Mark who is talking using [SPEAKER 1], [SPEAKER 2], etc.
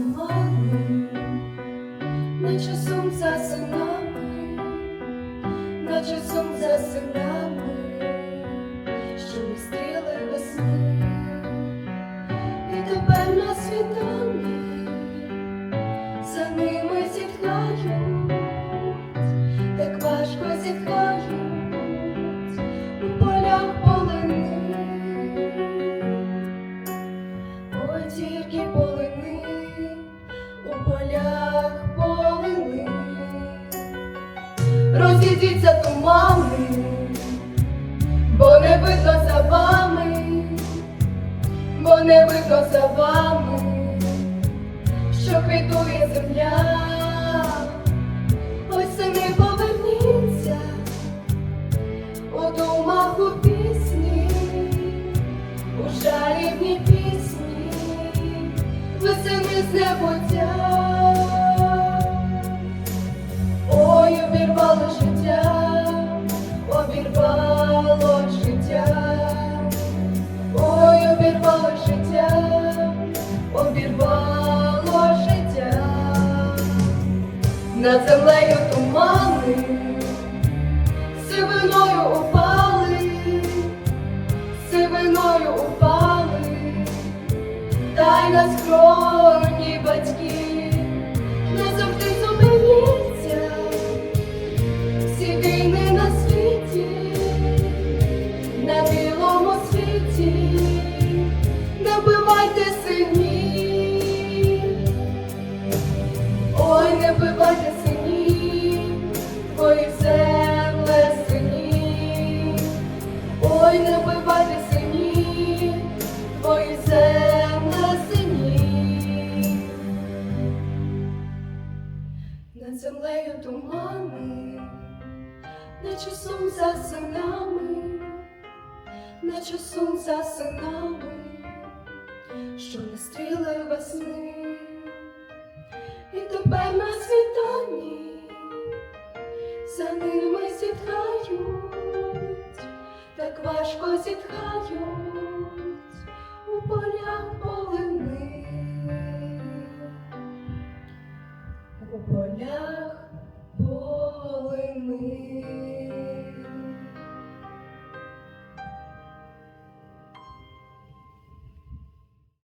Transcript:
[SPEAKER 1] тумани, наче сум за синами, наче сум за розійдіться тумани, бо не видно за вами, бо не видно за вами, що квітує земля, ось сини поверніться у думах у пісні у жалібній пісні, весени з небуття. Обірвало життя, над землею тумани, сивиною упали сивиною упали, та й на скроні батьки назавжди землею тумани, наче сум за синами, наче сум за синами, що не стріли весни, і тепер на світанні за ними зітхають, так важко зітхають у полях полини.